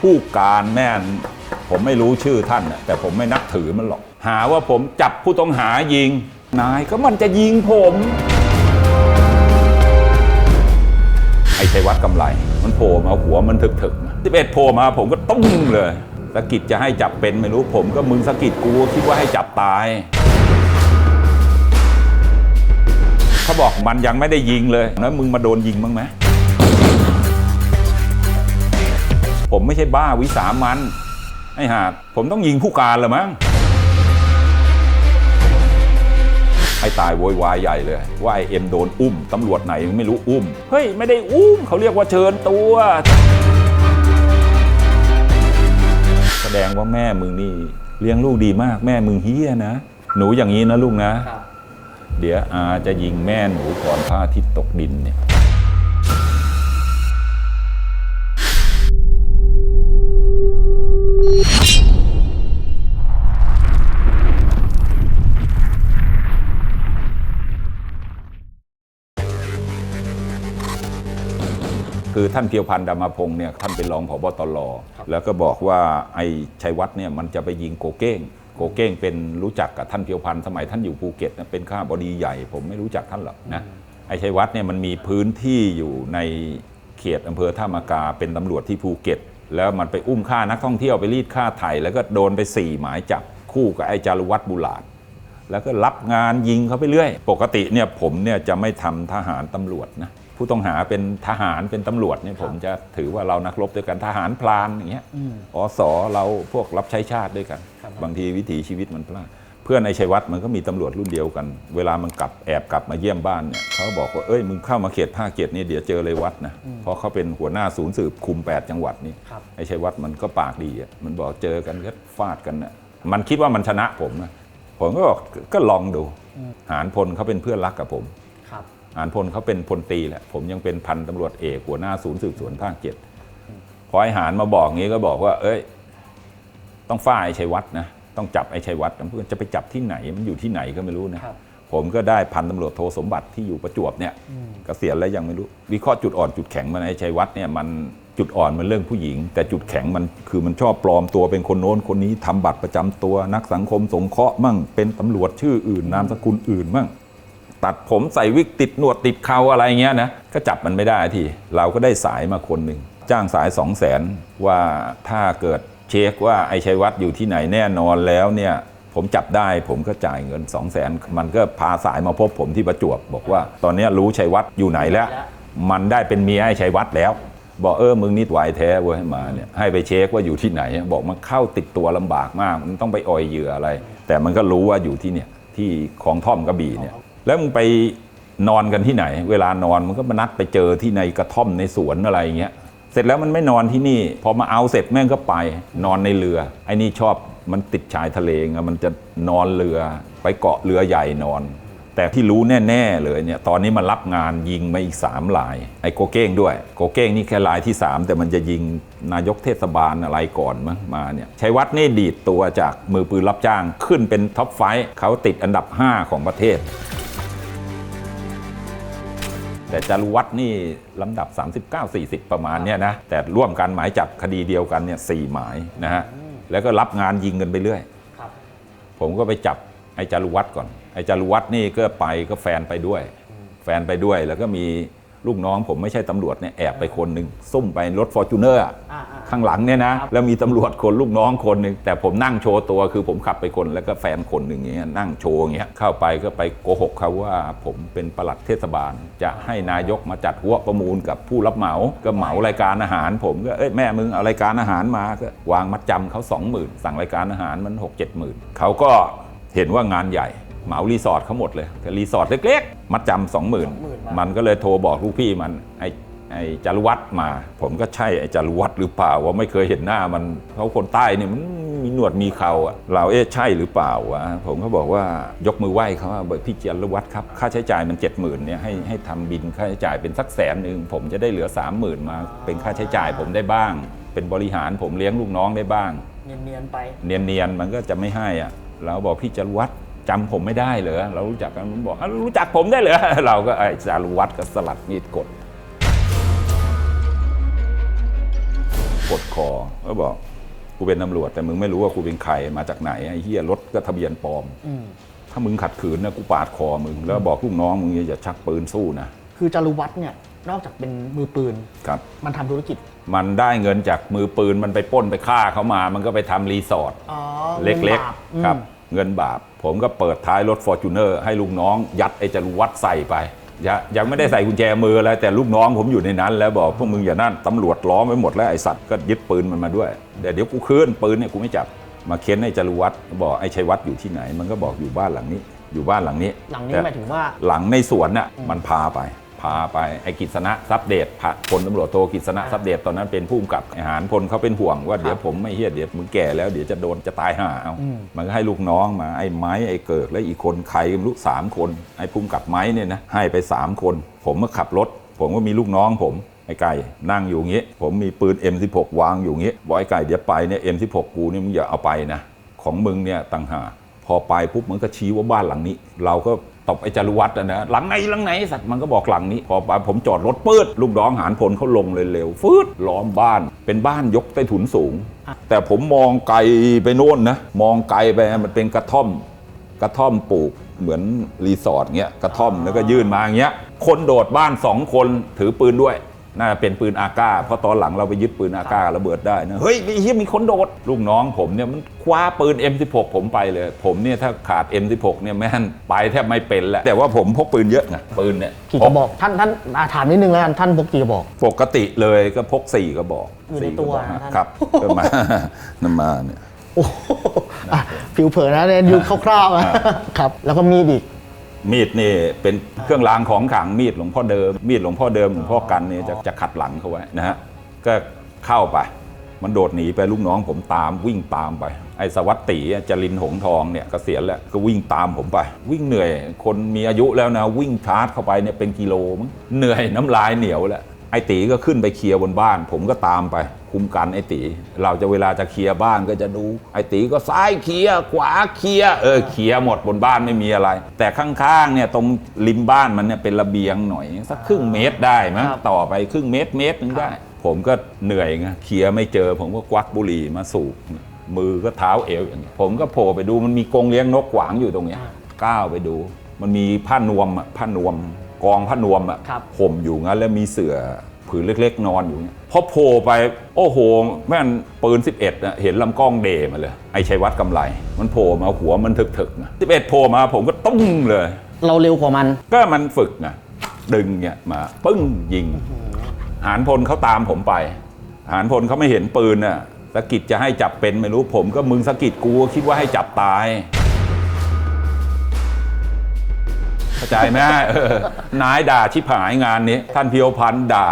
ผู้การแม่นผมไม่รู้ชื่อท่านนะแต่ผมไม่นับถือมันหรอก หาว่าผมจับผู้ต้องหายิง นายก็มันจะยิงผม ไอ้ชัยวัดกำไร มันโผล่มาหัวมันถึกๆสิบเอ็ดโผล่มาผมก็ตุ้งเลยสกิดจะให้จับเป็นไม่รู้ผมก็มึงสกิดกูคิดว่าให้จับตายเขาบอกมันยังไม่ได้ยิงเลยแล้วมึงมาโดนยิงบ้างไหม ผมไม่ใช่บ้าวิสามันไอ้หาดผมต้องยิงผู้การเหรือมั้งไอ้ตายโวยวายใหญ่เลย ว่าไอ้เอ็มโดนอุ้มตำรวจไหนไม่รู้อุ้ม เฮ้ย ไม่ได้อุ้มเขาเรียกว่าเชิญตัว แสดงว่าแม่มึงนี่ เลี้ยงลูกดีมากแม่มึงเฮียนะ หนูอย่างนี้นะลูกนะครับเดี๋ยวอาจะยิงแม่หนูก่อนพระอาทิตย์ตกดินเนี่ย คือท่านเพียวพันธ์ดามาพงศ์เนี่ยท่านเป็นรองผบตรแล้วก็บอกว่าไอ้ชัยวัฒน์เนี่ยมันจะไปยิงโกเก้งโกเก้งเป็นรู้จักกับท่านเพียวพันธ์สมัยท่านอยู่ภูเก็ตนะเป็นข้าบดีใหญ่ ผมไม่รู้จักท่านหรอกนะไอ้ชัยวัฒน์เนี่ยมันมีพื้นที่อยู่ในเขตอำเภอท่ามากาเป็นตำรวจที่ภูเก็ต แล้วมันไปอุ้มฆ่านักท่องเที่ยวไปรีดฆ่าไทยแล้วก็โดนไปสี่หมายจับคู่กับไอ้จารุวัฒน์บุหลาดแล้วก็รับงานยิงเขาไปเรื่อย ปกติเนี่ยผมเนี่ยจะไม่ทำทหารตำรวจนะ ผู้ต้องหาเป็นทหารเป็นตำรวจเนี่ยผมจะถือว่าเรานักรบด้วยกันทหารพลานอย่างเงี้ยอืมอสอเราพวกรับใช้ชาติด้วยกันครับบางทีวิถีชีวิตมันพลาดเพื่อนในชัยวัฒน์มันก็มีตำรวจรุ่นเดียวกัน เวลามันกลับแอบกลับมาเยี่ยมบ้านเนี่ยเขาบอกว่าเอ้ยมึงเข้ามาเขตภาคเขตนี่เดี๋ยวเจอเลยวัดนะเพราะเขาเป็นหัวหน้าศูนย์สืบคุม 8 จังหวัดนี่ครับไอ้ชัยวัฒน์มันก็ปากดีอะมันบอกเจอกันก็ฟาดกันนะมันคิดว่ามันชนะผมนะผมก็บอกก็ลองดูหารพลเขาเป็นเพื่อนรักกับผมครับ หารพลเขาเป็นพลตรีแหละ ผมยังเป็นพันตำรวจเอกหัวหน้าศูนย์สืบสวนภาคเจ็ดพอไอ้หารมาบอกงี้ก็บอกว่า เอ้ย ต้องฝ้าไอ้ชัยวัฒน์นะต้องจับไอ้ชัยวัฒน์นะเพื่อนจะไปจับที่ไหนมันอยู่ที่ไหนก็ไม่รู้นะครับผมก็ได้พันตำรวจโทสมบัติที่อยู่ประจวบเนี่ยอืมเกษียณแล้วยังไม่รู้ วิเคราะห์จุดอ่อนจุดแข็งมันไอ้ชัยวัฒน์เนี่ยมันจุดอ่อนมันเรื่องผู้หญิง แต่จุดแข็งมันคือมันชอบปลอมตัวเป็นคนโน้นคนนี้ทำบัตรประจำตัวนักสังคมสงเคราะห์มั่งเป็นตำรวจชื่ออื่นนามสกุลอื่นมั่ง ตัดผมใส่วิกติดหนวดติดเขาอะไรเงี้ยนะก็จับมันไม่ได้ทีเราก็ได้สายมาคนหนึ่งจ้างสายสองแสนว่าถ้าเกิดเช็คว่าไอ้ชัยวัฒน์อยู่ที่ไหนแน่นอนแล้วเนี่ยผมจับได้ผมก็จ่ายเงิน 2 0 0แสนมันก็พาสายมาพบผมที่ประจวบ บอกว่าตอนเนี้ยรู้ชัยวัฒน์อยู่ไหนแล้ว มันได้เป็นเมียไอ้ชัยวัฒน์แล้ว บอกเออมึงนิดวายแท้เว้ยมาเนี่ยให้ไปเช็คว่าอยู่ที่ไหน บอกมันเข้าติดตัวลำบากมาก มันต้องไปอ่อยเหยื่ออะไร แต่มันก็รู้ว่าอยู่ที่เนี่ยที่ของท่อมกระบี่เนี่ย แล้วมึงไปนอนกันที่ไหน เวลานอนมันก็มานัดไปเจอที่ในกระท่อมในสวนอะไรอย่างเงี้ย เสร็จแล้วมันไม่นอนที่นี่ พอมาเอาเสร็จแม่งก็ไป นอนในเรือ ไอ้นี่ชอบมันติดชายทะเลไงมันจะนอนเรือไปเกาะเรือใหญ่นอน แต่ที่รู้แน่ ๆ เลยเนี่ยตอนนี้มันรับงานยิงมาอีก3ลาย ไอ้โกเก้งด้วย โกเก้งนี่แค่ลายที่ 3 แต่มันจะยิงนายกเทศบาลอะไรก่อนมั้งมาเนี่ยชัยวัฒน์นี่ดีดตัวจากมือปืนรับจ้างขึ้นเป็นท็อปไฟว์เขาติดอันดับ 5 ของประเทศ แต่จารุวัฒน์นี่ลำดับ 39-40 ประมาณเนี่ยนะแต่ร่วมกันหมายจับคดีเดียวกันเนี่ยสหมายนะฮะแล้วก็รับงานยิงกันไปเรื่อย ครับผมก็ไปจับไอ้จารุวัฒน์ก่อน ไอ้จารุวัฒน์นี่ก็ไปก็แฟนไปด้วย แฟนไปด้วยแล้วก็มี ลูกน้องผมไม่ใช่ตำรวจเนี่ยแอบไปคนหนึ่งซุ่มไปรถฟอร์จูเนอร์อ่าอ่าข้างหลังเนี่ยนะครับแล้วมีตำรวจคนลูกน้องคนหนึ่งแต่ผมนั่งโชว์ตัวคือผมขับไปคนแล้วก็แฟนคนหนึ่งอย่างเงี้ยนั่งโชว์อย่างเงี้ยเข้าไปก็ไปโกหกเขาว่าผมเป็นปลัดเทศบาล จะให้นายกมาจัดหัวประมูลกับผู้รับเหมาก็เหมารายการอาหาร ผมก็เอ้ยแม่มึงเอารายการอาหารมาก็วางมัดจำเขาสองหมื่นสั่งรายการอาหารมันหกเจ็ดหมื่นเขาก็เห็นว่างานใหญ่ เหมารีสอร์ทเขาหมดเลยก็รีสอร์ทเล็กๆ มัดจำสองหมื่น20,000มันก็เลยโทรบอกลูกพี่มันไอ้ไอ้จารุวัฒน์มา ผมก็ใช่ไอ้จารุวัฒน์หรือเปล่าว่าไม่เคยเห็นหน้ามันเขาคนใต้เนี่ยมันมีหนวดมีเขาอะเราเอ๊ะใช่หรือเปล่าวะผมก็บอกว่ายกมือไหว้เขาว่าบอกพี่จารุวัฒน์ครับค่าใช้จ่ายมันเจ็ดหมื่นเนี่ยให้ให้ทำบินค่าใช้จ่ายเป็นสักแสนหนึ่งผมจะได้เหลือสามหมื่นมา เป็นค่าใช้จ่ายผมได้บ้าง เป็นบริหารผมเลี้ยงลูกน้องได้บ้าง เนียนๆไป เนียนๆมันก็จะไม่ให้อะเราบอกพี่จารุวัฒน์ จำผมไม่ได้เหรอเรารู้จักกันมันบอกอ้าวรู้จักผมได้เหรอเราก็ไอ้จารุวัฒน์ก็สลัดมีดกด กดคอก็บอกกูเป็นตำรวจแต่มึงไม่รู้ว่ากูเป็นใครมาจากไหนไอ้เหี้ยรถก็ทะเบียนปลอมอืมถ้ามึงขัดขืนนะกูปาดคอมึง แล้วบอกลูกน้องมึงอย่าชักปืนสู้นะคือจารุวัฒน์เนี่ยนอกจากเป็นมือปืนครับมันทำธุรกิจ มันได้เงินจากมือปืนมันไปปล้นไปฆ่าเขามา มันก็ไปทำรีสอร์ทอ๋อเล็กงินบาปๆครับอืม เงินบาป ผมก็เปิดท้ายรถฟอร์จูเนอร์ให้ลูกน้อง ยัดไอ้จรวดใส่ไปยงยังไม่ได้ใส่กุญแจมืออะไรแต่ลูกน้องผมอยู่ในนั้น แล้วบอกพวกมึงอย่านั่นตำรวจล้อมไว้หมดแล้วไอ้สัตว์ก็ยึดปืนมันมาด้วยเดี๋ยวเดี๋ยวกูคืนปืนเนี่ยกูไม่จับมาเค้นไอ้จรวัตบอกไอ้ชัยวัฒน์อยู่ที่ไหน มันก็บอกอยู่บ้านหลังนี้ อยู่บ้านหลังนี้หลังนี้แต่หมายถึงว่าหลังในสวนน่ะมันพาไป พาไปไอ้กิษณะทรัพย์เดชพระพลตำรวจโทกิษณะทรัพย์เดชตอนนั้นเป็นผู้กำกับอาหารพลเขาเป็นห่วงว่าเดี๋ยวผมไม่เฮียเดี๋ยวมึงแก่แล้วเดี๋ยวจะโดนจะตายห่าเอาอืมมันก็ให้ลูกน้องมาไอ้ไม้ไอ้เกิกและอีกคนใครก็ไม่รู้สามคน ไอ้ภูมิกับไม้เนี่ยนะให้ไปสามคน ผมก็ขับรถ ผมก็มีลูกน้องผมไอ้ไก่นั่งอยู่อย่างงี้ ผมมีปืน M16 วางอยู่อย่างงี้บอกไอ้ไก่เดี๋ยวไปเนี่ย M16 กูนี่มึงอย่าเอาไปนะของมึงเนี่ยต่างหาก พอไปปุ๊บมันก็ชี้ว่าบ้านหลังนี้ เราก็ตบไอ้จารวัตรนะหลังไหนหลังไหนสัตว์มันก็บอกหลังนี้ พอไปผมจอดรถปืดลูกน้องหารพลเขาลงเลยเร็วฟืดล้อมบ้านเป็นบ้านยกใต้ถุนสูง แต่ผมมองไกลไปโน่นนะมองไกลไปมันเป็นกระท่อม กระท่อมปลูกเหมือนรีสอร์ทเงี้ยกระท่อมแล้วก็ยื่นมาอย่างเงี้ยคนโดดบ้านสองคนถือปืนด้วย น่าจะเป็นปืนอาก้าเพราะตอนหลังเราไปยึดปืนอาก้าระเบิดได้นะเฮ้ยไอ้เฮียมีคนโดดลูกน้องผมเนี่ยมันคว้าปืน M16 ผมไปเลย ผมเนี่ยถ้าขาด M16 เนี่ยแม่นไปแทบไม่เป็นแล้วแต่ว่าผมพกปืนเยอะไงปืนเนี่ยกี่กระบอกท่านท่านอ่าถามนิดนึงแล้วกันท่านพกกี่กระบอก ปกติเลยก็พกสี่กระบอกอยู่ในสี่กระบอกตัวฮะท่าน ครับก็มานั่นมาเนี่ย โอ้โหอะฟิวเผลอนะเนี่ยดูคร่าวๆนะครับ แล้วก็มีดอีก มีดนี่เป็นเครื่องรางของขลังมีดหลวงพ่อเดิม มีดหลวงพ่อเดิมหลวงพ่อกันเนี่ยจะจะขัดหลังเขาไว้นะฮะก็เข้าไป มันโดดหนีไปลูกน้องผมตามวิ่งตามไป ไอ้สวัสตีอะจรินหงส์ทองเนี่ยเกษียณแล้วก็วิ่งตามผมไป วิ่งเหนื่อย คนมีอายุแล้วนะวิ่งชาร์จเข้าไปเนี่ยเป็นกิโลมั้งเหนื่อยน้ำลายเหนียวแล้ว ไอ้ตีก็ขึ้นไปเคลียร์บนบ้าน ผมก็ตามไป คุมกันไอ้ตี เราจะเวลาจะเคลียร์บ้านก็จะดู ไอ้ตีก็ซ้ายเคลียร์ขวาเคลียร์เออเคลียร์หมดบนบ้านไม่มีอะไร แต่ข้างๆเนี่ยตรงริมบ้านมันเนี่ยเป็นระเบียงหน่อย สักครึ่งเมตรได้มั้งครับต่อไปครึ่งเมตรเมตรหนึงได้ ผมก็เหนื่อยไงเคลียร์ไม่เจอ ผมก็ควักบุหรี่มาสูบมือก็เท้าเอวอย่างนี้ผมก็โผล่ไปดูมันมีกรงเลี้ยงนกขวางอยู่ตรงเนี้ยก้าวไปดู มันมีผ้านวมอะผ้านวม กองผ้านวมอะครับ ห่มอยู่งั้นแล้วมีเสื่อผืนเล็กๆ นอนอยู่เนี่ยพอโผล่ไปโอ้โห แม่นปืน 11นะเห็นลำกล้องเดมาเลย ไอ้ชัยวัฒน์กำไร มันโผล่มาหัวมันถึกๆนะ11โผล่มาผมก็ตุ้งเลย เราเร็วกว่ามัน ก็มันฝึกนะดึงเนี่ยมาปึ้งยิง หารพลเขาตามผมไป หารพลเขาไม่เห็นปืนน่ะสะกิดจะให้จับเป็นไม่รู้ผมก็มึงสะกิดกูก็คิดว่าให้จับตาย ใจไหมเออนายด่าชิบหายงานนี้ ท่านเพียวพันธ์ด่า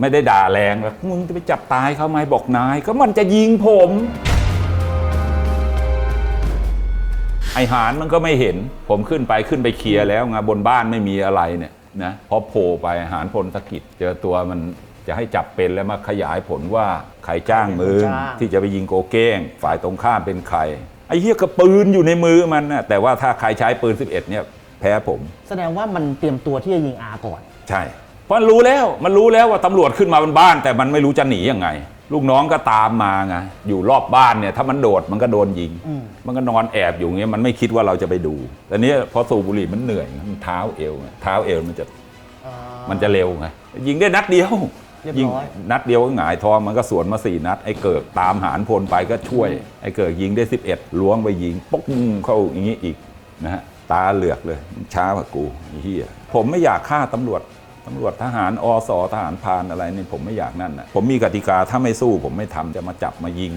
ไม่ได้ด่าแรงหรอกมึงจะไปจับตายเขาไหมบอกนาย ก็มันจะยิงผม ไอหารมันก็ไม่เห็น ผมขึ้นไปขึ้นไปเคลียร์แล้วไงบนบ้านไม่มีอะไรเนี่ยนะพอโผล่ไปหารพลสะกิดเจอตัวมันจะให้จับเป็นแล้วมาขยายผลว่าใครจ้างมึงจ้างที่จะไปยิงโกเก้ง ฝ่ายตรงข้ามเป็นใคร ไอ้เหี้ยกระปืนอยู่ในมือมันนะแต่ว่าถ้าใครใช้ปืน 11 เนี่ย แพ้ผม แสดงว่ามันเตรียมตัวที่จะยิงอาก่อน ใช่ เพราะมันรู้แล้วมันรู้แล้วว่าตำรวจขึ้นมาบนบ้าน แต่มันไม่รู้จะหนียังไง ลูกน้องก็ตามมาไงอยู่รอบบ้านเนี่ยถ้ามันโดดมันก็โดนยิง อืม มันก็นอนแอบอยู่อย่างเงี้ยมันไม่คิดว่าเราจะไปดูแต่เนี้ยพอสูบบุหรี่มันเหนื่อยไงมันเท้าเอวไงเท้าเอวมันจะ อ่า มันจะเร็วไงยิงได้นัดเดียวเรียบยิงร้อยนัดเดียวก็หงายท้องมันก็สวนมาสี่นัด ไอ้เกิกตามหารพลไปก็ช่วย ไอ้เกิกยิงได้ 11ล้วงไปยิงปุ๊กเข้าอย่างงี้อีกนะฮะ ตาเหลือกเลยช้ากว่ากูเหี้ยผมไม่อยากฆ่าตำรวจตำรวจทหารอสทหารพานอะไรนี่ผมไม่อยากนั่นนะผมมีกติกาถ้าไม่สู้ผมไม่ทำจะมาจับมายิง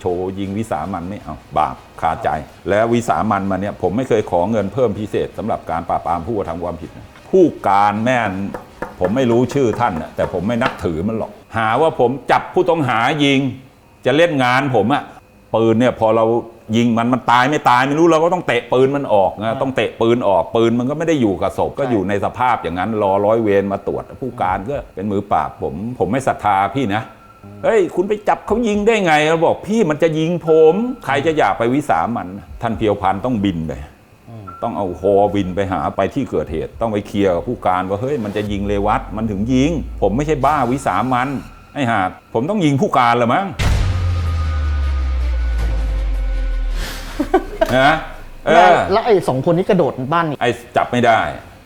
โชว์ยิงวิสามันไม่เอาบาปคาใจ แล้ววิสามันมาเนี่ยผมไม่เคยขอเงินเพิ่มพิเศษสำหรับการปราบปรามผู้กระทำความผิด ผู้การแม่นผมไม่รู้ชื่อท่านน่ะแต่ผมไม่นับถือมันหรอก หาว่าผมจับผู้ต้องหายิง จะเล่นงานผมอะปืนเนี่ยพอเรา ยิงมันมันตายไม่ตายไม่รู้เราก็ต้องเตะปืนมันออกนะต้องเตะปืนออกปืนมันก็ไม่ได้อยู่กับศพก็อยู่ในสภาพอย่างนั้นรอร้อยเวรมาตรวจผู้การก็เป็นมือปราบผมผมไม่ศรัทธาพี่นะเฮ้ยคุณไปจับเขายิงได้ไงเราบอกพี่มันจะยิงผม ใครจะอยากไปวิสามัน ท่านเพียวพันธ์ต้องบินไปต้องเอาฮอบินไปหาไปที่เกิดเหตุ ต้องไปเคลียร์กับผู้การว่าเฮ้ยมันจะยิงเลวัตมันถึงยิง ผมไม่ใช่บ้าวิสามันไอ้หาดผมต้องยิงผู้การเหรอมั้ง นะเออแล้วไอ้สองคนนี้กระโดดบ้านหนีไอ้จับไม่ได้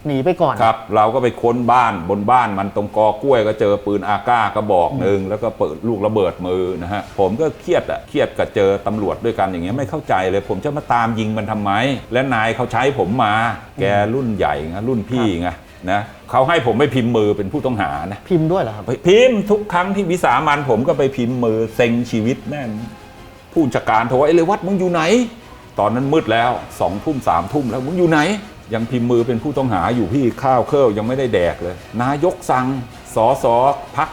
หนีไปก่อน ครับ เราก็ไปค้นบ้านบนบ้านมันตรงกอกล้วยก็เจอปืนอาก้ากระบอกหนึ่งแล้วก็เปิดลูกระเบิดมือนะฮะผมก็เครียดอะเครียดกับเจอตำรวจด้วยกันอย่างเงี้ยไม่เข้าใจเลย ผมจะมาตามยิงมันทำไม และนายเขาใช้ผมมา แกรุ่นใหญ่ไงรุ่นพี่ไงนะเขาให้ผมไปพิมพ์มือเป็นผู้ต้องหานะ พิมพ์ด้วยเหรอครับไปพิมพ์ทุกครั้งที่วิสามันผมก็ไปพิมพ์มือเซ็งชีวิตแม่งผู้จัดการโทรไอ้เลยวัดมึงอยู่ไหน ตอนนั้นมืดแล้วสองทุ่มสามทุ่มแล้วมึงอยู่ไหน ยังพิมพ์มือเป็นผู้ต้องหาอยู่พี่ข้าวเครื่อยังไม่ได้แดกเลย นายกสั่งสอสอพัก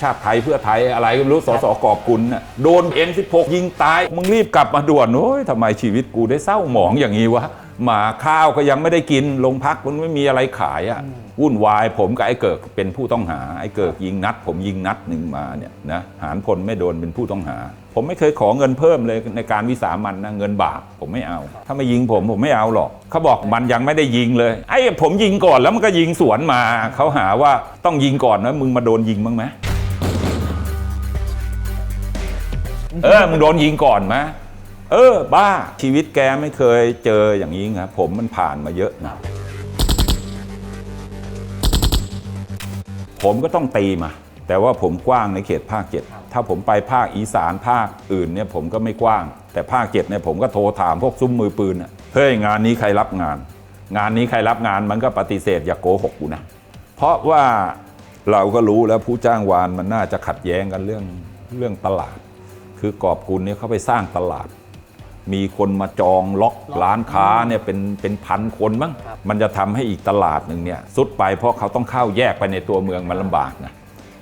ชาติไทยเพื่อไทยอะไรก็ไม่รู้สอสอกอบกุลน่ะโดน N16 ยิงตาย มึงรีบกลับมาด่วนโอ้ยทำไมชีวิตกูได้เศร้าหมองอย่างนี้วะหมาข้าวก็ยังไม่ได้กินลงพักมันไม่มีอะไรขายอะวุ่นวายผมกับไอ้เกิกเป็นผู้ต้องหาไอ้เกิกยิงนัด ผมยิงนัดหนึ่งมาเนี่ยนะหารพลไม่โดนเป็นผู้ต้องหา ผมไม่เคยขอเงินเพิ่มเลยในการวิสามันนะเงินบาปผมไม่เอา ถ้าไม่ยิงผมผมไม่เอาหรอกเขาบอกมันยังไม่ได้ยิงเลยไอ้ผมยิงก่อนแล้วมันก็ยิงสวนมาเขาหาว่าต้องยิงก่อนนะมึงมาโดนยิงบ้างไหมเออมึงโดนยิงก่อนไหมเออ บ้าชีวิตแกไม่เคยเจออย่างนี้ครับผมมันผ่านมาเยอะนะผมก็ต้องตีมา แต่ว่าผมกว้างในเขตภาคเจ็ด ถ้าผมไปภาคอีสานภาคอื่นเนี่ยผมก็ไม่กว้าง แต่ภาคเจ็ดเนี่ยผมก็โทรถามพวกซุ้มมือปืนน่ะเฮ้ยงานนี้ใครรับงาน งานนี้ใครรับงานมันก็ปฏิเสธอย่าโกหกกูนะ เพราะว่าเราก็รู้แล้วผู้จ้างวานมันน่าจะขัดแย้งกันเรื่องเรื่องตลาด คือกอบกุลเนี่ยเขาไปสร้างตลาด มีคนมาจองล็อกร้านค้าเนี่ยเป็นเป็นพันคนมั้งมันจะทำให้อีกตลาดหนึ่งเนี่ยสุดไปเพราะเขาต้องเข้าแยกไปในตัวเมืองมันลำบากนะ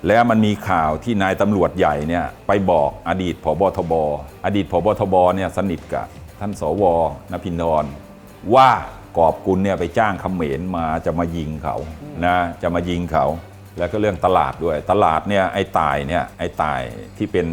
แล้วมันมีข่าวที่นายตำรวจใหญ่เนี่ยไปบอกอดีตผบทบ อดีตผบทบเนี่ยสนิทกับท่านสวนพินทรว่ากอบกุลเนี่ยไปจ้างเขมรมาจะมายิงเขานะจะมายิงเขา แล้วก็เรื่องตลาดด้วย ตลาดเนี่ยไอ้ตายเนี่ยไอ้ตายที่เป็น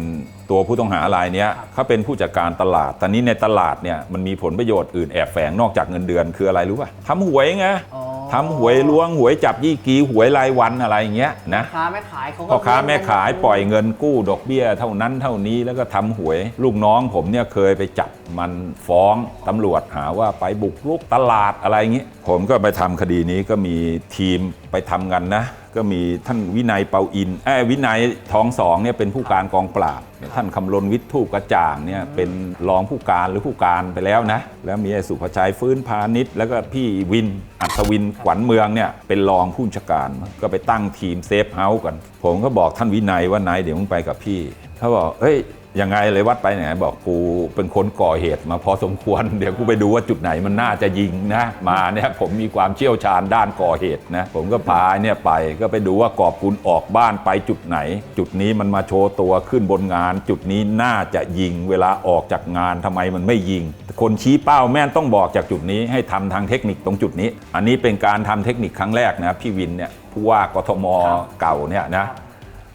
ตัวผู้ต้องหารายเนี้ยเขาเป็นผู้จัดการตลาดตอนนี้ในตลาดเนี่ยมันมีผลประโยชน์อื่นแอบแฝงนอกจากเงินเดือนคืออะไรรู้ป่ะทำหวยไงอ๋อ ทำหวยล้วงหวยจับยี่กีหวยรายวันอะไรอย่างเงี้ยนะพ่อค้าแม่ขายเขาก็พ่อค้าแม่ขายปล่อยเงินกู้ดอกเบี้ย เท่านั้นเท่านี้แล้วก็ทำหวย ลูกน้องผมเนี่ยเคยไปจับมันฟ้องตำรวจหาว่าไปบุกรุกตลาดอะไรอย่างงี้ผมก็ไปทำคดีนี้ก็มีทีมไปทำกันนะ ก็มีท่านวินัยเปาอินเอ้ยวินัยทองสองเนี่ยเป็นผู้การกองปราบ ท่านคำลนวิทย์ทูปกระจ่างเนี่ยเป็นรองผู้การหรือผู้การไปแล้วนะ แล้วมีไอ้สุภชัยฟื้นพาณิชย์แล้วก็พี่วินอัศวินขวัญเมืองเนี่ยเป็นรองผู้จัดการ ก็ไปตั้งทีมเซฟเฮาส์กัน ผมก็บอกท่านวินัยว่านายเดี๋ยวมึงไปกับพี่เขาบอกเอ้ย ยังไงเลยวัดไปไหนบอกกูเป็นคนก่อเหตุมาพอสมควร เดี๋ยวกูไปดูว่าจุดไหนมันน่าจะยิงนะมาเนี่ยผมมีความเชี่ยวชาญด้านก่อเหตุนะผมก็พาเนี่ยไปก็ไปดูว่ากอบกุลออกบ้านไปจุดไหน จุดนี้มันมาโชว์ตัวขึ้นบนงาน จุดนี้น่าจะยิง เวลาออกจากงานทำไมมันไม่ยิง คนชี้เป้าแม่นต้องบอกจากจุดนี้ให้ทำทางเทคนิคตรงจุดนี้ อันนี้เป็นการทำเทคนิคครั้งแรกนะพี่วินเนี่ยผู้ว่ากทมเก่าเนี่ยนะ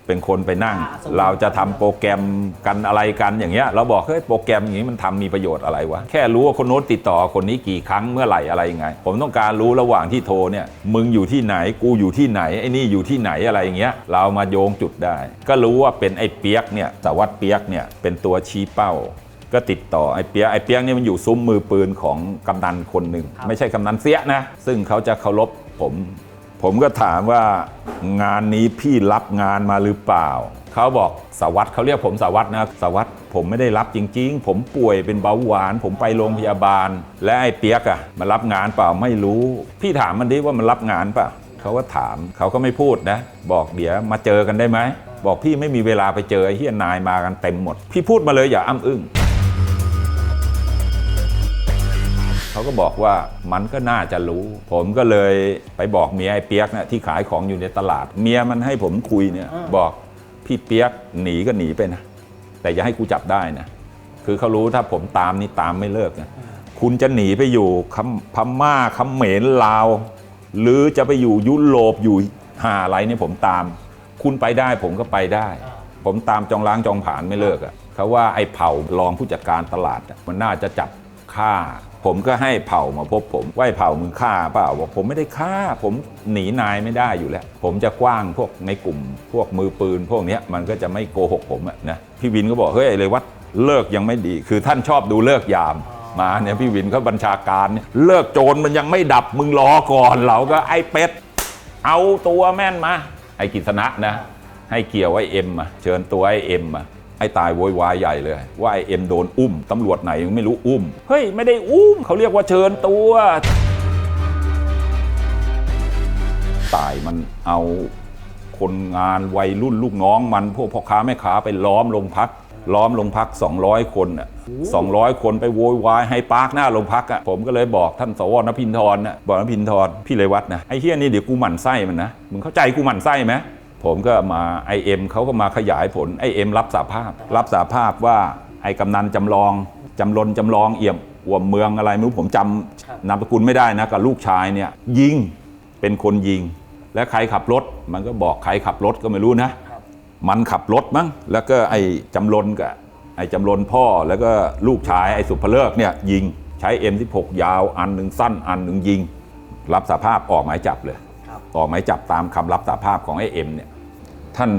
เป็นคนไปนั่ง อ่าสมมุติ เราจะทำโปรแกรมกันอะไรกันอย่างเงี้ยเราบอกเฮ้ยโปรแกรมอย่างนี้มันทำมีประโยชน์อะไรวะแค่รู้ว่าคนโน้นติดต่อคนนี้กี่ครั้งเมื่อไหร่อะไรยังไง ผมต้องการรู้ระหว่างที่โทรเนี่ยมึงอยู่ที่ไหนกูอยู่ที่ไหนไอ้นี่อยู่ที่ไหนอะไรอย่างเงี้ยเรามาโยงจุดได้ ก็รู้ว่าเป็นไอ้เปียกเนี่ยสารวัตรเปียกเนี่ยเป็นตัวชี้เป้า ก็ติดต่อไอ้เปียกไอ้เปียกเนี่ยมันอยู่ซุ้มมือปืนของกำนันคนหนึ่ง ไม่ใช่กำนันเสียนะ ซึ่งเขาจะเคารพผม ผมก็ถามว่างานนี้พี่รับงานมาหรือเปล่า เขาบอกสวัตรเขาเรียกผมสวัตรนะสวัตรผมไม่ได้รับจริง ๆ ผมป่วยเป็นเบาหวาน ผมไปโรงพยาบาล และไอ้เปียกอะมารับงานเปล่าไม่รู้ พี่ถามมันดิว่ามันรับงานเปล่าเขาก็ถามเขาก็ไม่พูดนะ บอกเดี๋ยวมาเจอกันได้ไหมบอกพี่ไม่มีเวลาไปเจอไอ้เฮียนายมากันเต็มหมด พี่พูดมาเลยอย่าอ้ำอึ้ง เขาก็บอกว่ามันก็น่าจะรู้ ผมก็เลยไปบอกเมียไอ้เปียกนะที่ขายของอยู่ในตลาด เมียมันให้ผมคุยเนี่ยบอกพี่เปียกหนีก็หนีไปนะ แต่อย่าให้กูจับได้นะ คือเขารู้ถ้าผมตามนี่ตามไม่เลิกนะคุณจะหนีไปอยู่คำพม่าคำเหมนลาว หรือจะไปอยู่ยุโรปอยู่หาอะไรเนี่ยผมตาม คุณไปได้ผมก็ไปได้ ผมตามจองล้างจองผ่านไม่เลิกอะ่ะเขาว่าไอ้เผ่ารองผู้จัดการตลาดอะมันน่าจะจับฆ่า ผมก็ให้เผ่ามาพบผมว่าไอ้เผ่ามึงฆ่าเปล่าบอกผมไม่ได้ฆ่า ผมหนีนายไม่ได้อยู่แล้ว ผมจะกว้างพวกในกลุ่ม พวกมือปืน พวกนี้มันก็จะไม่โกหกผมอะนะพี่วินก็บอกเฮ้ยไอ้เลยวัดเลิกยังไม่ดี คือท่านชอบดูเลิกยามมาเนี่ยพี่วินเขาบัญชาการเนี่ยเลิกโจรมันยังไม่ดับมึงรอก่อนเราก็ไอ้เป็ดเอาตัวแม่นมา ไอ้กิษณะนะ ให้เกี่ยวไอ้เอ็มมาเชิญตัวไอ้เอ็มมา ไอ้ตายโวยวายใหญ่เลย ว่าไอ้เอ็มโดนอุ้มตำรวจไหนไม่รู้อุ้ม เฮ้ย ไม่ได้อุ้ม เขาเรียกว่าเชิญตัว ตายมันเอาคนงานวัยรุ่นลูกน้องมัน พวกพ่อค้าแม่ค้าไปล้อมโรงพัก ล้อมโรงพัก 200 คนอะ200 คนไปโวยวายให้ปาร์กหน้าโรงพักอะผมก็เลยบอกท่านสวนพินทรน่ะบอกนพินทรพี่เลวัตนะไอ้เฮี้ยนี่เดี๋ยวกูหมั่นไส้มันนะมึงเข้าใจกูหมั่นไส้ไหม ผมก็มาไอเอ็มเขาก็มาขยายผลไอเอ็มรับสาภาพ รับสาภาพว่าไอ้กำนันจำลองจำลนจำลองเอี่ยมอวมเมืองอะไรไม่รู้ผมจำนามสกุลไม่ได้นะกับลูกชายเนี่ยยิงเป็นคนยิง และใครขับรถ มันก็บอกใครขับรถก็ไม่รู้นะ มันขับรถมั้งแล้วก็ไอ้จำลนกับไอ้จำลนพ่อแล้วก็ลูกชายไอ้สุภเลิกเนี่ยยิงใช้ M16 ยาวอันหนึ่งสั้นอันหนึ่งยิง รับสาภาพออกหมายจับเลย ออกหมายจับตามคำรับสาภาพของไอ้เอ็มเนี่ยท่าน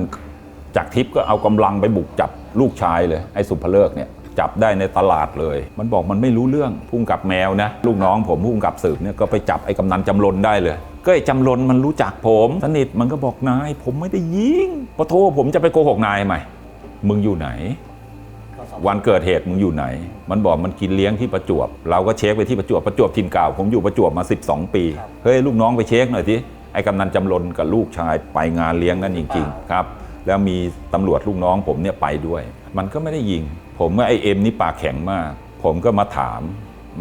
จากทิพย์ก็เอากำลังไปบุกจับลูกชายเลยไอ้สุภเลิกเนี่ยจับได้ในตลาดเลย มันบอกมันไม่รู้เรื่องพุ่งกับแมวนะลูกน้องผมพุ่งกับสืบเนี่ยก็ไปจับไอ้กำนันจำลนได้เลย ก็ไอ้จำลนมันรู้จักผมสนิทมันก็บอกนาย ผมไม่ได้ยิงปะโทผมจะไปโกหกนายไหมมึงอยู่ไหน วันเกิดเหตุมึงอยู่ไหน มันบอกมันกินเลี้ยงที่ประจวบ เราก็เช็คไปที่ประจวบประจวบทินเก่าผมอยู่ประจวบมา 12 ปีเฮ้ยลูกน้องไปเช็คหน่อยที ไอ้กำนันจำลนกับลูกชายไปงานเลี้ยงนั่นจริง ๆ ครับ แล้วมีตำรวจลูกน้องผมเนี่ยไปด้วย มันก็ไม่ได้ยิง ผมว่าไอ้เอ็มนี่ปากแข็งมาก ผมก็มาถาม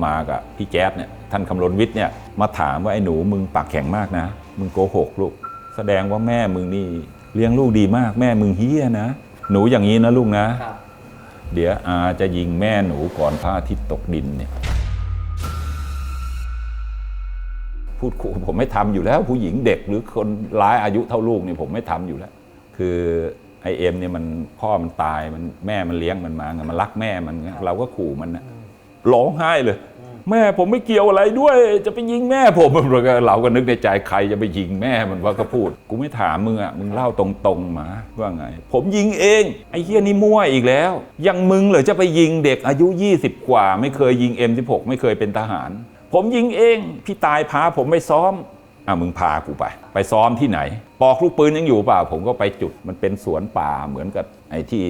มากับพี่แจ๊ดเนี่ยท่านคำรณวิทย์เนี่ยมาถามว่าไอ้หนูมึงปากแข็งมากนะ มึงโกหกลูก แสดงว่าแม่มึงนี่เลี้ยงลูกดีมากแม่มึงเฮี้ยนะ หนูอย่างนี้นะลูกนะ เดี๋ยวอาจะยิงแม่หนูก่อนพระอาทิตย์ตกดินเนี่ย พูดขู่ผมไม่ทำอยู่แล้ว ผู้หญิงเด็กหรือคนร้ายอายุเท่าลูกเนี่ยผมไม่ทำอยู่แล้ว คือไอเอ็มเนี่ยมันพ่อมันตายมันแม่มันเลี้ยงมันมาไงมันรักแม่มันเราก็ขู่มันนะร้องไห้เลย แม่ผมไม่เกี่ยวอะไรด้วย จะไปยิงแม่ผมเราก็นึกในใจใครจะไปยิงแม่มันว่าก็พูด กูไม่ถามมึงอะมึงเล่าตรงๆมาว่าไง ผมยิงเองไอ้เฮียนี่มั่วอีกแล้วยังมึงเหรอจะไปยิงเด็กอายุ 20 กว่า ไม่เคยยิง M16 ไม่เคยเป็นทหาร ผมยิงเองพี่ตายพาผมไปซ้อมอะมึงพากูไป ไปซ้อมที่ไหน ปอกลูกปืนยังอยู่เปล่า ผมก็ไปจุดมันเป็นสวนป่าเหมือนกับไอ้ที่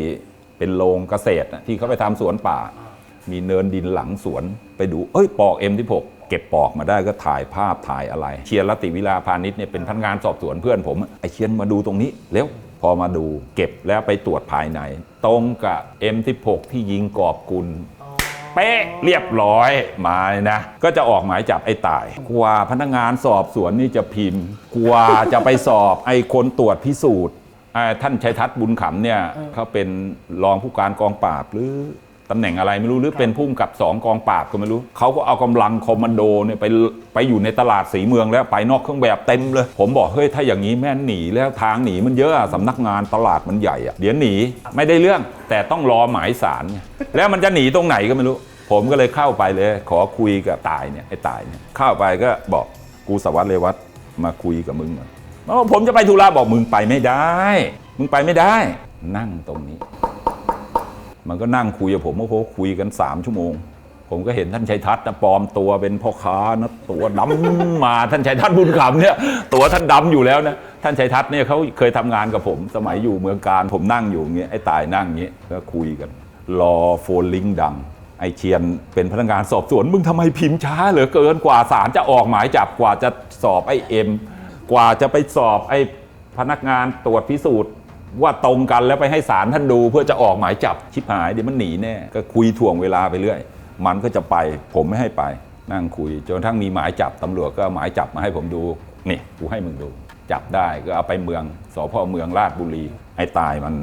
เป็นโรงเกษตรที่เขาไปทำสวนป่า มีเนินดินหลังสวนไปดูเอ้ยปอก M16 เก็บปอกมาได้ก็ถ่ายภาพถ่ายอะไร เชียร์รัติวิลาพาณิชย์เนี่ยเป็นพนักงานสอบสวนเพื่อนผมไอ้เชียนมาดูตรงนี้เร็วพอมาดูเก็บแล้วไปตรวจภายใน ตรงกับ M16 ที่ยิงกอบกุล เป๊ะเรียบร้อยมาเลยนะ ก็จะออกหมายจับไอ้ตายกว่าพนักงานสอบสวนนี่จะพิมพ์กว่าจะไปสอบไอ้คนตรวจพิสูจน์อ่าท่านชัยทัศน์บุญขำเนี่ยเขาเป็นรองผู้การกองปราบหรือ ตำแหน่งอะไรไม่รู้หรือเป็นผู้กำกับสองกองปราบก็ไม่รู้เขาก็เอากำลังคอมมานโดเนี่ยไปไปอยู่ในตลาดสีเมืองแล้วไปนอกเครื่องแบบเต็มเลย ผมบอกเฮ้ยถ้าอย่างนี้แม่นหนีแล้วทางหนีมันเยอะอะสำนักงานตลาดมันใหญ่อะเดี๋ยวหนีไม่ได้เรื่องแต่ต้องรอหมายสารไงแล้วมันจะหนีตรงไหนก็ไม่รู้ ผมก็เลยเข้าไปเลย ขอคุยกับตายเนี่ยไอ้ตายเนี่ยเข้าไปก็บอกกูสวัสดิ์เลวัตมาคุยกับมึงหน่อยอ๋อผมจะไปธุระบอกมึงไปไม่ได้ มึงไปไม่ได้ นั่งตรงนี้ มันก็นั่งคุยกับผมโอ้โหคุยกันสามชั่วโมง ผมก็เห็นท่านชัยทัศน์นะปลอมตัวเป็นพ่อค้านะตัวดำมาท่านชัยทัศน์บุญขำเนี่ย ตัวท่านดำอยู่แล้วนะท่านชัยทัศน์เนี่ยเขาเคยทำงานกับผม สมัยอยู่เมืองการผมนั่งอยู่อย่างเงี้ยไอ้ตายนั่งอย่างเงี้ยก็คุยกัน รอโฟนลิงดังไอเชียนเป็นพนักงานสอบสวนมึงทำไมพิมพ์ช้าเหลือเกินกว่าศาลจะออกหมายจับกว่าจะสอบไอเอ็มกว่าจะไปสอบไอพนักงานตรวจพิสูจน์ ว่าตรงกันแล้วไปให้ศาลท่านดูเพื่อจะออกหมายจับชิบหายเดี๋ยวมันหนีแน่ก็คุยถ่วงเวลาไปเรื่อย มันก็จะไปผมไม่ให้ไป นั่งคุยจนกระทั้งมีหมายจับตำรวจก็เอาหมายจับมาให้ผมดูนี่กูให้มึงดู จับได้ก็เอาไปเมืองสพเมืองราชบุรีไอ้ตายมัน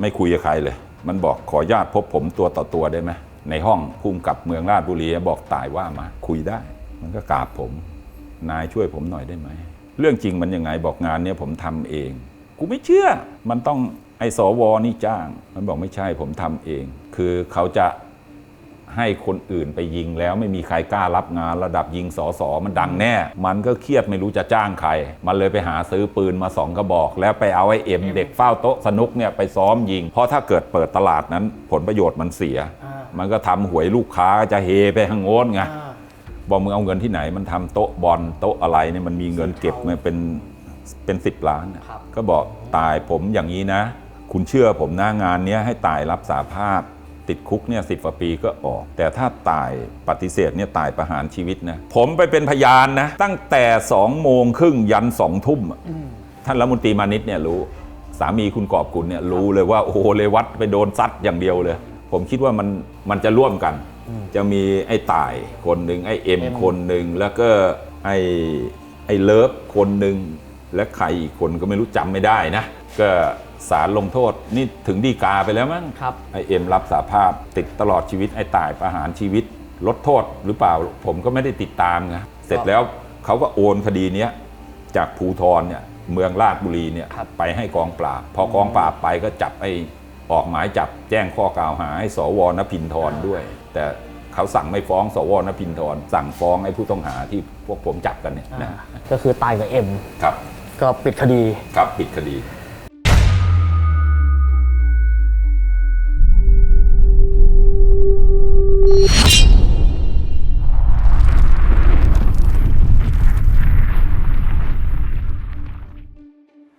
ไม่คุยกับใครเลย มันบอกขอญาตพบผมตัวต่อตัวได้ไหมในห้องภูมิกับเมืองราชบุรีบอกตายว่ามาคุยได้ มันก็กราบผม นายช่วยผมหน่อยได้ไหมเรื่องจริงมันยังไงบอกงานเนี้ยผมทำเอง กูไม่เชื่อ มันต้องไอ้สวนี่จ้าง มันบอกไม่ใช่ผมทำเอง คือเขาจะให้คนอื่นไปยิงแล้วไม่มีใครกล้ารับงานระดับยิงสอสอมันดังแน่ มันก็เครียดไม่รู้จะจ้างใคร มันเลยไปหาซื้อปืนมาสองกระบอก แล้วไปเอาไอ้เอ็มเด็กเฝ้าโต๊ะสนุกเนี่ยไปซ้อมยิง เพราะถ้าเกิดเปิดตลาดนั้น ผลประโยชน์มันเสียอ่ามันก็ทำหวยลูกค้าจะเฮไปทางโน้นไงอ่าบอกมึงเอาเงินที่ไหนมันทำโต๊ะบอลโต๊ะอะไรเนี่ยมันมีเงินเก็บมาเป็น เป็นสิบล้านน่ะครับ ก็บอกตายผมอย่างนี้นะ คุณเชื่อผมนะงานเนี้ยให้ตายรับสาภาพ ติดคุกเนี่ยสิบกว่าปีก็ออก แต่ถ้าตายปฏิเสธเนี่ยตายประหารชีวิตนะผมไปเป็นพยานนะ ตั้งแต่สองโมงครึ่งยันสองทุ่มอะท่านรัฐมนตรีมานิดเนี่ยรู้ สามีคุณกอบกุลเนี่ยรู้เลยว่าโอ้โหเลยวัดไปโดนซัดอย่างเดียวเลย ผมคิดว่ามันมันจะร่วมกัน จะมีไอ้ต่ายคนหนึ่งไอ้เอ็มเอ็มคนหนึ่งแล้วก็ไอ้ไอ้เลิฟคนหนึ่ง และใครอีกคนก็ไม่รู้จำไม่ได้นะ ก็สารลงโทษนี่ถึงดีกาไปแล้วมั้งครับไอ้เอ็มรับสาภาพติดตลอดชีวิตไอ้ต่ายประหารชีวิต ลดโทษหรือเปล่าผมก็ไม่ได้ติดตามไงเสร็จแล้วเขาก็โอนคดีเนี้ยจากภูทรเนี่ยเมืองราชบุรีเนี่ยครับไปให้กองปราบ พอกองปราบไปก็จับไอ้ออกหมายจับแจ้งข้อกล่าวหาให้สวนพินทรด้วย แต่เขาสั่งไม่ฟ้อง สวนพินทรสั่งฟ้องไอ้ผู้ต้องหาที่พวกผมจับกันเนี่ยนะก็คือตายกับเอ็มครับ ก็ปิดคดีครับปิดคดี